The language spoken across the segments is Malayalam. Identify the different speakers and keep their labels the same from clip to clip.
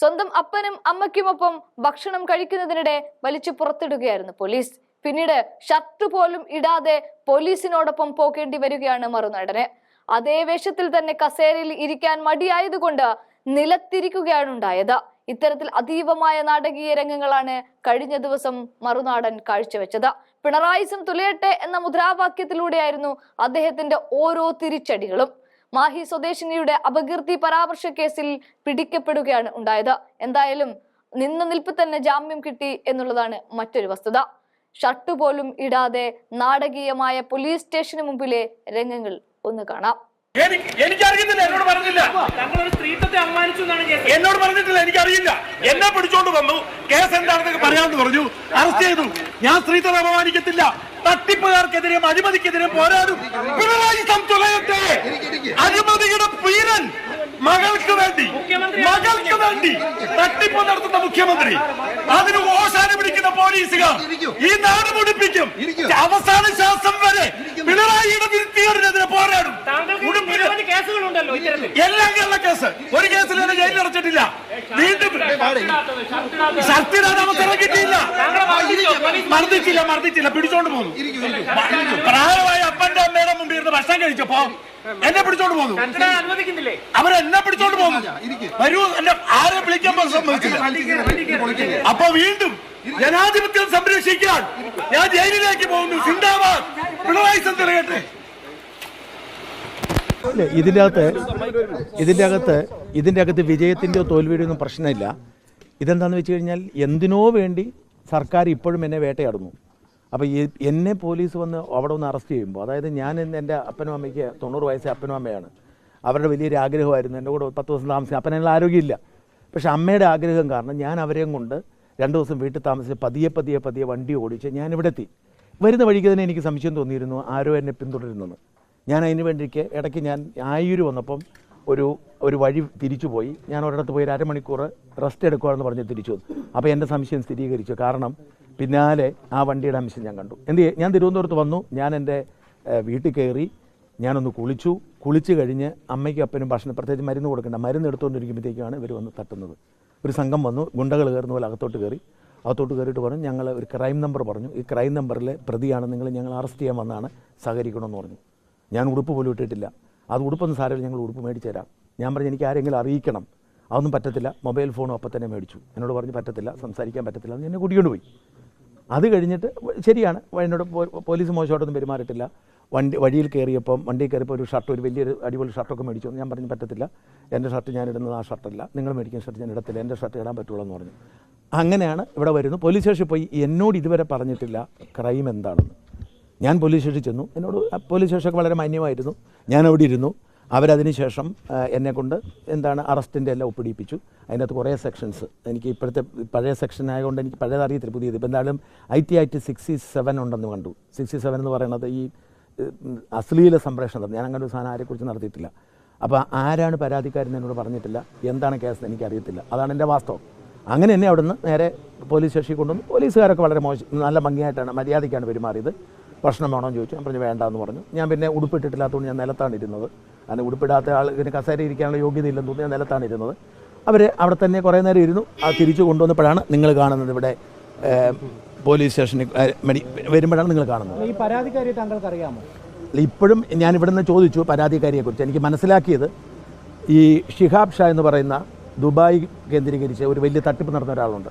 Speaker 1: സ്വന്തം അപ്പനും അമ്മയ്ക്കുമൊപ്പം ഭക്ഷണം കഴിക്കുന്നതിനിടെ വലിച്ചു പുറത്തിടുകയായിരുന്നു പോലീസ്. പിന്നീട് ഷർട്ട് പോലും ഇടാതെ പോലീസിനോടൊപ്പം പോകേണ്ടി വരികയാണ് മറുനടന്. അതേ വേഷത്തിൽ തന്നെ കസേരയിൽ ഇരിക്കാൻ മടിയായതുകൊണ്ട് നിലത്തിരിക്കുകയാണ് ഉണ്ടായത് ഇത്തരത്തിൽ അതീവമായ നാടകീയ രംഗങ്ങളാണ് കഴിഞ്ഞ ദിവസം മറുനാടൻ കാഴ്ചവെച്ചത്. പിണറായിസം തുലയട്ടെ എന്ന മുദ്രാവാക്യത്തിലൂടെയായിരുന്നു അദ്ദേഹത്തിന്റെ ഓരോ തിരിച്ചടികളും. മാഹി സ്വദേശിനിയുടെ അപകീർത്തി പരാമർശ കേസിൽ പിടിക്കപ്പെടുകയാണ് ഉണ്ടായത്. എന്തായാലും നിന്ന നിൽപ്പ് തന്നെ ജാമ്യം കിട്ടി എന്നുള്ളതാണ് മറ്റൊരു വസ്തുത. ഷർട്ട് പോലും ഇടാതെ നാടകീയമായ പോലീസ് സ്റ്റേഷന് മുമ്പിലെ രംഗങ്ങൾ ഒന്ന് കാണാം.
Speaker 2: എന്നോട് പറഞ്ഞില്ല
Speaker 3: സ്ത്രീത്വത്തെ അപമാനിച്ചു
Speaker 2: എന്നോട് പറഞ്ഞിട്ടില്ല എനിക്കറിയില്ല. എന്നെ പിടിച്ചോണ്ട് വന്നു. കേസ് എന്താണെന്നൊക്കെ പറയാമെന്ന് പറഞ്ഞു. അറസ്റ്റ് ചെയ്തു. ഞാൻ സ്ത്രീത്വം അപമാനിക്കത്തില്ല. തട്ടിപ്പുകാർക്കെതിരെയും അഴിമതിക്കെതിരെയും പോരാടും. പിണറായി സംതുലയത്തെ അഴിമതിയുടെ പീരൻ മകൾക്ക് വേണ്ടി മകൾക്ക് വേണ്ടി തട്ടിപ്പ് നടത്തുന്ന മുഖ്യമന്ത്രി. അതിന് ഓശാന പിടിക്കുന്ന പോലീസുകാർ ഈ നാട് മുടിപ്പിക്കും. അവസാന ശ്വാസം വരെ പിണറായിയുടെ വിരുത്തിയറിനെതിരെ പോരാടും. എല്ലാം കേരള കേസ്. ഒരു കേസിൽ എന്നെ ജയിലിൽ അടച്ചിട്ടില്ല.
Speaker 3: ഷർട്ടിടാത്തത്.
Speaker 2: ഷർട്ടിടാൻ അവസരം കിട്ടിയില്ല മർദ്ദിച്ചില്ല മർദ്ദിച്ചില്ല പിടിച്ചോണ്ട് പോന്നു പ്രായമായ അപ്പന്റെ അമ്മയുടെ മുമ്പിൽ ഇരുന്ന് ഭക്ഷണം കഴിച്ചപ്പോ എന്നെ പിടിച്ചോണ്ട് പോന്നു അവരെന്നെ പിടിച്ചോണ്ട് പോന്നു വരൂ എന്നെ ആരെ വിളിക്കാൻ സമ്മതിച്ചില്ല അപ്പൊ വീണ്ടും ജനാധിപത്യം സംരക്ഷിക്കാൻ ഞാൻ ജയിലിലേക്ക് പോകുന്നു. സിന്ദാബാദ് പിണറായി സന്ദ്രകട്ടെ
Speaker 4: ഇല്ല, ഇതിന്റെ അകത്ത് ഇതിന്റെ അകത്ത് ഇതിന്റെ അകത്ത് വിജയത്തിന്റെയോ തോൽവിയുടെയോ ഒന്നും പ്രശ്നമില്ല. ഇതെന്താണെന്ന് വെച്ച് കഴിഞ്ഞാൽ എന്തിനോ വേണ്ടി സർക്കാർ ഇപ്പോഴും എന്നെ വേട്ടയാടുന്നു. അപ്പോൾ എന്നെ പോലീസ് വന്ന് അവിടെ ഒന്ന് അറസ്റ്റ് ചെയ്യുമ്പോൾ അതായത് ഞാൻ ഇന്ന് എന്റെ അപ്പനും അമ്മയ്ക്ക് തൊണ്ണൂറ് വയസ്സേ അപ്പനും അമ്മയാണ്. അവരുടെ വലിയൊരു ആഗ്രഹമായിരുന്നു. എന്റെ കൂടെ പത്ത് ദിവസം താമസിക്കും അപ്പനുള്ള ആരോഗ്യമില്ല. പക്ഷേ അമ്മയുടെ ആഗ്രഹം കാരണം ഞാൻ അവരെയും കൊണ്ട് രണ്ട് ദിവസം വീട്ടിൽ താമസിച്ച് പതിയെ പതിയെ പതിയെ വണ്ടി ഓടിച്ച് ഞാൻ ഇവിടെ എത്തി. വരുന്ന വഴിക്ക് തന്നെ എനിക്ക് സംശയം തോന്നിയിരുന്നു ആരോ എന്നെ പിന്തുടരുന്നെന്ന്. ഞാൻ അതിന് വേണ്ടിക്ക് ഇടയ്ക്ക് ഞാൻ ആയൂര് വന്നപ്പം ഒരു ഒരു വഴി തിരിച്ചു പോയി ഞാൻ ഒരിടത്ത് പോയി ഒരു അരമണിക്കൂർ റെസ്റ്റ് എടുക്കുകയാണെന്ന് പറഞ്ഞ് തിരിച്ചു വന്നു. അപ്പോൾ എന്റെ സംശയം സ്ഥിരീകരിച്ചു. കാരണം പിന്നാലെ ആ വണ്ടിയുടെ അംശം ഞാൻ കണ്ടു. എന്ത് ഞാൻ തിരുവനന്തപുരത്ത് വന്നു. ഞാൻ എന്റെ വീട്ടിൽ കയറി. ഞാനൊന്ന് കുളിച്ചു. കുളിച്ച് കഴിഞ്ഞ് അമ്മയ്ക്കും അപ്പനും ഭക്ഷണം പ്രത്യേകിച്ച് മരുന്ന് കൊടുക്കേണ്ട. മരുന്ന് എടുത്തുകൊണ്ടിരിക്കുമ്പോഴത്തേക്കാണ് ഇവർ വന്ന് തട്ടുന്നത്. ഒരു സംഘം വന്നു. ഗുണ്ടകൾ കയറുന്ന പോലെ അകത്തോട്ട് കയറി. അകത്തോട്ട് കയറിയിട്ട് പറഞ്ഞു ഞങ്ങൾ ഒരു ക്രൈം നമ്പർ പറഞ്ഞു. ഈ ക്രൈം നമ്പറിലെ പ്രതിയാണ്. നിങ്ങൾ ഞങ്ങൾ അറസ്റ്റ് ചെയ്യാൻ വന്നാണ് സഹകരിക്കണമെന്ന് പറഞ്ഞു. ഞാൻ ഉടുപ്പ് പോലും ഇട്ടിട്ടില്ല. അത് ഉടുപ്പൊന്നും സാരമില്ല ഞങ്ങൾ ഉടുപ്പ് മേടിച്ചു തരാം. ഞാൻ പറഞ്ഞു എനിക്ക് ആരെങ്കിലും അറിയിക്കണം. അതൊന്നും പറ്റത്തില്ല. മൊബൈൽ ഫോണും അപ്പം തന്നെ മേടിച്ചു. എന്നോട് പറഞ്ഞ് പറ്റത്തില്ല സംസാരിക്കാൻ പറ്റത്തില്ല. എന്ന് എന്നെ കൂട്ടിക്കൊണ്ട് പോയി. അത് കഴിഞ്ഞിട്ട് ശരിയാണ്. എന്നോട് പോലീസ് മോശമായിട്ടൊന്നും പെരുമാറിയിട്ടില്ല. വണ്ടി വഴിയിൽ കയറിയപ്പം വണ്ടിയിൽ കയറിയപ്പോൾ ഒരു ഷർട്ട് ഒരു വലിയൊരു അടിപൊളി ഷർട്ടൊക്കെ മേടിച്ചു. ഞാൻ പറഞ്ഞു പറ്റത്തില്ല. എന്റെ ഷർട്ട് ഞാൻ ഇടുന്നത് ആ ഷർട്ടല്ല. നിങ്ങൾ മേടിക്കുന്ന ഷർട്ട് ഞാൻ ഇടത്തില്ല. എന്റെ ഷർട്ട് ഇടാൻ പറ്റുള്ളൂ എന്ന് പറഞ്ഞു. അങ്ങനെയാണ് ഇവിടെ വരുന്നു പോലീസ് സ്റ്റേഷനിൽ പോയി. എന്നോട് ഇതുവരെ പറഞ്ഞിട്ടില്ല ക്രൈം എന്താണെന്ന്. ഞാൻ പോലീസ് സ്റ്റേഷനിൽ ചെന്നു. എന്നോട് പോലീസ് സ്റ്റേഷനൊക്കെ വളരെ മാന്യമായിരുന്നു. ഞാൻ അവിടെ ഇരുന്നു. അവരതിന് ശേഷം ആ, എന്നെ കൊണ്ട് എന്താണ് അറസ്റ്റിന്റെ എല്ലാം ഒപ്പിടിപ്പിച്ചു. അതിനകത്ത് കുറേ സെക്ഷൻസ് എനിക്ക് ഇപ്പോഴത്തെ പഴയ സെക്ഷൻ ആയതുകൊണ്ട് എനിക്ക് പഴയത് അറിയത്തില്ല പുതിയത്. ഇപ്പം എന്തായാലും ഐ ടി ആയിട്ട് സിക്സ്റ്റി സെവൻ ഉണ്ടെന്ന് കണ്ടു. സിക്സ്റ്റി സെവൻ എന്ന് പറയുന്നത് ഈ അശ്ലീല സംപ്രേഷണം ഞാൻ അങ്ങനെ ഒരു സാധനം ആരെക്കുറിച്ച് നടത്തിയിട്ടില്ല. അപ്പോൾ ആരാണ് പരാതിക്കാരെന്ന് എന്നോട് പറഞ്ഞിട്ടില്ല. എന്താണ് കേസ് എനിക്കറിയത്തില്ല. അതാണ് എന്റെ വാസ്തവം. അങ്ങനെ എന്നെ അവിടുന്ന് നേരെ പോലീസ് സ്റ്റേഷനിൽ കൊണ്ടുവന്നു. പോലീസുകാരൊക്കെ വളരെ മോശം നല്ല ഭംഗിയായിട്ടാണ് മര്യാദയ്ക്കാണ് പെരുമാറിയത്. ഭക്ഷണം വേണോ എന്ന് ചോദിച്ചു. ഞാൻ പറഞ്ഞു വേണ്ടാന്ന് പറഞ്ഞു. ഞാൻ പിന്നെ ഉടുപ്പിട്ടിട്ടില്ലാത്തതുകൊണ്ട് ഞാൻ നിലത്താണ് ഇരുന്നത് അങ്ങനെ ഉടുപ്പിടാത്ത ആൾ ഇതിന് കസേര ഇരിക്കാനുള്ള യോഗ്യത ഇല്ലെന്ന് തോന്നി ഞാൻ നിലത്താണ് ഇരുന്നത് അവർ അവിടെ തന്നെ കുറേ നേരം ഇരുന്നു. അത് തിരിച്ചു കൊണ്ടുവന്നപ്പോഴാണ് നിങ്ങൾ കാണുന്നത് ഇവിടെ പോലീസ് സ്റ്റേഷനിൽ മെഡി വരുമ്പോഴാണ് നിങ്ങൾ കാണുന്നത്.
Speaker 5: ഈ പരാതിക്കാരി താങ്കൾക്ക് അറിയാമോ
Speaker 4: അല്ല, ഇപ്പോഴും ഞാൻ ഇവിടെ നിന്ന് ചോദിച്ചു പരാതിക്കാരിയെക്കുറിച്ച്. എനിക്ക് മനസ്സിലാക്കിയത് ഈ ഷിഹാബ് ഷാ എന്ന് പറയുന്ന ദുബായ് കേന്ദ്രീകരിച്ച് ഒരു വലിയ തട്ടിപ്പ് നടന്ന ഒരാളുണ്ട്.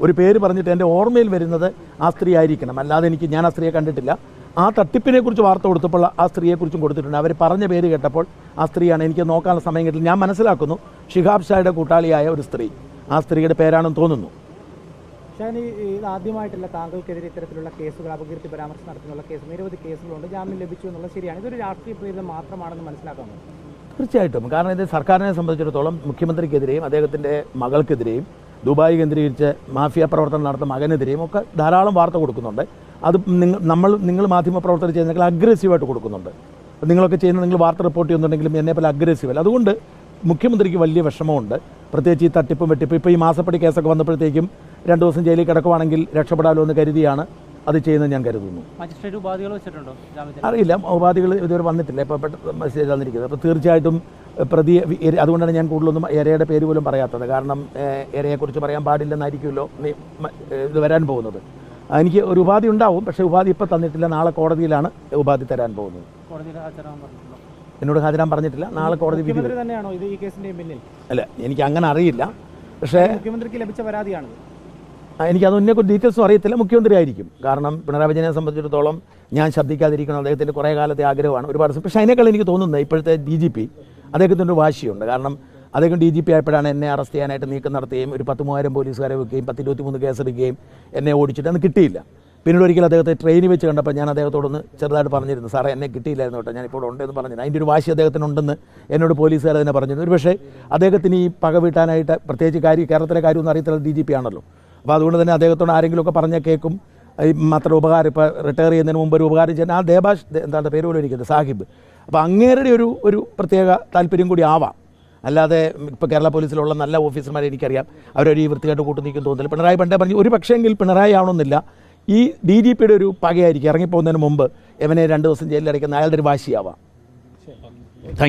Speaker 4: ഒരു പേര് പറഞ്ഞിട്ട് എന്റെ ഓർമ്മയിൽ വരുന്നത് ആ സ്ത്രീ ആയിരിക്കണം. അല്ലാതെ എനിക്ക് ഞാൻ ആ സ്ത്രീയെ കണ്ടിട്ടില്ല. ആ തട്ടിപ്പിനെക്കുറിച്ച് വാർത്ത കൊടുത്തപ്പോൾ ആ സ്ത്രീയെക്കുറിച്ചും കൊടുത്തിട്ടുണ്ട്. അവർ പറഞ്ഞ പേര് കേട്ടപ്പോൾ ആ സ്ത്രീയാണ് എനിക്ക് നോക്കാനുള്ള സമയം കിട്ടില്ല. ഞാൻ മനസ്സിലാക്കുന്നു ഷിഹാബ് ഷായുടെ കൂട്ടാളിയായ ഒരു സ്ത്രീ. ആ സ്ത്രീയുടെ പേരാണെന്ന് തോന്നുന്നു.
Speaker 5: ഷാൻ ഇത് ആദ്യമായിട്ടല്ല താങ്കൾക്കെതിരെ ഇത്തരത്തിലുള്ള കേസുകൾ അപകീർത്തി പരാമർശം നടത്തുന്നുള്ള കേസ് നിരവധി കേസുകളുണ്ട്. ജാമ്യം ലഭിച്ചു എന്നുള്ളത് ശരിയാണ്. ഇതൊരു രാഷ്ട്രീയ പ്രേരിതം മാത്രമാണെന്ന് മനസ്സിലാക്കാമോ?
Speaker 4: തീർച്ചയായിട്ടും. കാരണം ഇത് സർക്കാരിനെ സംബന്ധിച്ചിടത്തോളം മുഖ്യമന്ത്രിക്കെതിരെയും അദ്ദേഹത്തിന്റെ മകൾക്കെതിരെയും ദുബായ് കേന്ദ്രീകരിച്ച് മാഫിയ പ്രവർത്തനം നടത്തുന്ന മകനെതിരെയും ഒക്കെ ധാരാളം വാർത്ത കൊടുക്കുന്നുണ്ട്. അത് നിങ്ങൾ നമ്മൾ നിങ്ങൾ മാധ്യമപ്രവർത്തനം ചെയ്യുന്നെങ്കിൽ അഗ്രസീവായിട്ട് കൊടുക്കുന്നുണ്ട്. നിങ്ങളൊക്കെ ചെയ്യുന്ന നിങ്ങൾ വാർത്ത റിപ്പോർട്ട് ചെയ്യുന്നുണ്ടെങ്കിലും എന്നെ പോലെ അഗ്രസീവ് അല്ല. അതുകൊണ്ട് മുഖ്യമന്ത്രിക്ക് വലിയ വിഷമമുണ്ട്. പ്രത്യേകിച്ച് ഈ തട്ടിപ്പും വെട്ടിപ്പും. ഇപ്പോൾ ഈ മാസപ്പടി കേസൊക്കെ വന്നപ്പോഴത്തേക്കും രണ്ട് ദിവസം ജയിലിൽ കിടക്കുവാണെങ്കിൽ രക്ഷപ്പെടാമല്ലോ എന്ന് കരുതിയാണ് അത് ചെയ്യുന്നത് ഞാൻ കരുതുന്നു.
Speaker 5: മജിസ്ട്രേറ്റ് ഉപാധികൾ വെച്ചിട്ടുണ്ടോ?
Speaker 4: അറിയില്ല. ഉപാധികൾ ഇതുവരെ വന്നിട്ടില്ല. ഇപ്പോൾ തന്നിരിക്കുന്നത്. അപ്പോൾ തീർച്ചയായിട്ടും പ്രതി അതുകൊണ്ടാണ് ഞാൻ കൂടുതലൊന്നും എരയുടെ പേര് പോലും പറയാത്തത്. കാരണം എരയെക്കുറിച്ച് പറയാൻ പാടില്ലെന്നായിരിക്കുമല്ലോ ഇത് വരാൻ പോകുന്നത്. എനിക്ക് ഒരു ഉപാധി ഉണ്ടാവും പക്ഷേ ഉപാധി ഇപ്പോൾ തന്നിട്ടില്ല. നാളെ കോടതിയിലാണ് ഉപാധി തരാൻ പോകുന്നത്. എന്നോട് ഹാജരാൻ പറഞ്ഞിട്ടില്ല. നാളെ കോടതി വിധി അല്ല എനിക്ക് അങ്ങനെ അറിയില്ല. പക്ഷേ
Speaker 5: മുഖ്യമന്ത്രിക്ക് ലഭിച്ച പരാതിയാണ്
Speaker 4: ആ, എനിക്ക് അതൊന്നെ ഡീറ്റെയിൽസും അറിയത്തില്ല. മുഖ്യമന്ത്രി ആയിരിക്കും. കാരണം പിണറായി വിജയനെ സംബന്ധിച്ചിടത്തോളം ഞാൻ ശബ്ദിക്കാതിരിക്കണം അദ്ദേഹത്തിന്റെ കുറേ കാലത്തെ ആഗ്രഹമാണ്. ഒരുപാട് പക്ഷേ അതിനേക്കാൾ എനിക്ക് തോന്നുന്നത് ഇപ്പോഴത്തെ ഡി ജി പി അദ്ദേഹത്തിന്റെ വാശിയുണ്ട്. കാരണം അദ്ദേഹം ഡി ജി പി ആയപ്പോഴാണ് എന്നെ അറസ്റ്റ് ചെയ്യാനായിട്ട് നീക്കം നടത്തുകയും ഒരു പത്ത് മൂവായിരം പോലീസുകാരെ വെക്കുകയും പത്തിരുപത്തി മൂന്ന് കേസെടുക്കുകയും എന്നെ ഓടിച്ചിട്ട് അന്ന് കിട്ടിയില്ല. പിന്നീട് ഒരിക്കൽ അദ്ദേഹത്തെ ട്രെയിനിൽ വെച്ച് കണ്ടപ്പോൾ ഞാൻ അദ്ദേഹത്തോടൊന്ന് ചെറുതായിട്ട് പറഞ്ഞിരുന്നു സാറേ എന്നെ കിട്ടിയില്ലായിരുന്നു കേട്ടോ ഞാനിപ്പോൾ ഉണ്ടെന്ന് പറഞ്ഞിരുന്നു. അതിന്റെ ഒരു വാശി അദ്ദേഹത്തിനുണ്ടെന്ന് എന്നോട് പോലീസുകാർ തന്നെ പറഞ്ഞിരുന്നു. ഒരു പക്ഷേ അദ്ദേഹത്തിന് ഈ പക വീട്ടാനായിട്ട് പ്രത്യേകിച്ച് കാര്യം കേരളത്തിലെ കാര്യമൊന്നും അറിയത്തില്ല ഡി ജി പി ആണല്ലോ. അപ്പോൾ അതുകൊണ്ട് തന്നെ അദ്ദേഹത്തോട് ആരെങ്കിലുമൊക്കെ പറഞ്ഞ കേൾക്കും. മാത്രം ഉപകാരം ഇപ്പോൾ റിട്ടയർ ചെയ്യുന്നതിന് മുമ്പ് ഒരു ഉപകാരം ചെയ്യാൻ ആ ദേബാഷ് എന്താണ് പേര് പോലും ഇരിക്കുന്നത് സാഹിബ്. അപ്പോൾ അങ്ങേരുടെ ഒരു ഒരു പ്രത്യേക താല്പര്യം കൂടി ആവാം. അല്ലാതെ ഇപ്പോൾ കേരള പോലീസിലുള്ള നല്ല ഓഫീസർമാരെ എനിക്കറിയാം. അവരൊരു ഈ വൃത്തിയായിട്ട് കൂട്ടു നീക്കും തോന്നുന്നില്ല. പിണറായി പണ്ടേ പറഞ്ഞു ഒരു പക്ഷേങ്കിൽ പിണറായി ആവണമെന്നില്ല. ഈ ഡി ജി പിയുടെ ഒരു പകയായിരിക്കും. ഇറങ്ങിപ്പോകുന്നതിന് മുമ്പ് എവനെ രണ്ട് ദിവസം ജയിലിൽ അടയ്ക്കുന്ന അയാളുടെ ഒരു വാശിയാവാം.